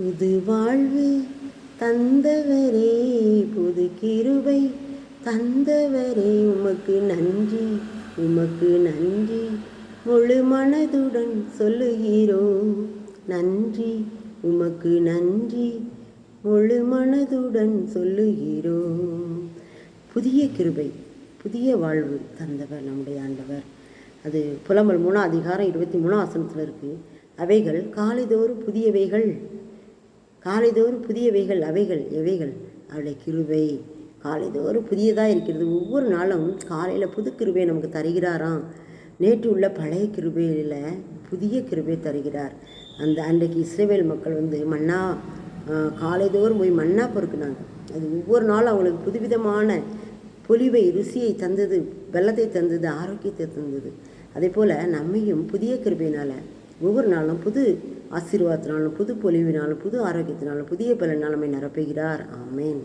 புது வாழ்வு தந்தவரே புது கிருபை தந்தவரே. உமக்கு நன்றி உமக்கு நன்றி. முழு மனதுடன் சொல்லுகிறோம் நன்றி உமக்கு நன்றி. முழு மனதுடன் சொல்லுகிறோம் புதிய கிருபை புதிய வாழ்வு தந்தவர் நம்முடைய ஆண்டவர். அது புலம்பல் மூணாம் அதிகாரம் இருபத்தி மூணாம் ஆசனத்தில் இருக்குது அவைகள் காலைதோறும் புதியவைகள். காலைதோறும் புதியவைகள் அவைகள் எவைகள்? அவளுடைய கிருபை. காலைதோறும் புதியதாக இருக்கிறது. ஒவ்வொரு நாளும் காலையில் புது கிருபை நமக்கு தருகிறாராம். நேற்று உள்ள பழைய கிருபையில் புதிய கிருபை தருகிறார். அந்த அன்றைக்கு இஸ்ரேவேல் மக்கள் வந்து மன்னா காலைதோறும் போய் மன்னா பொறுக்குனாங்க. அது ஒவ்வொரு நாளும் அவங்களுக்கு புதுவிதமான பொலிவை ருசியை தந்தது வெள்ளத்தை தந்தது ஆரோக்கியத்தை தந்தது. அதே போல் நம்மையும் புதிய கிருபையினால் ஒவ்வொரு நாளும் புது ஆசீர்வாதத்தினாலும் புது பொலிவினாலும் புது ஆரோக்கியத்தினாலும் புதிய பலனால் நிரப்புகிறார். ஆமேன்.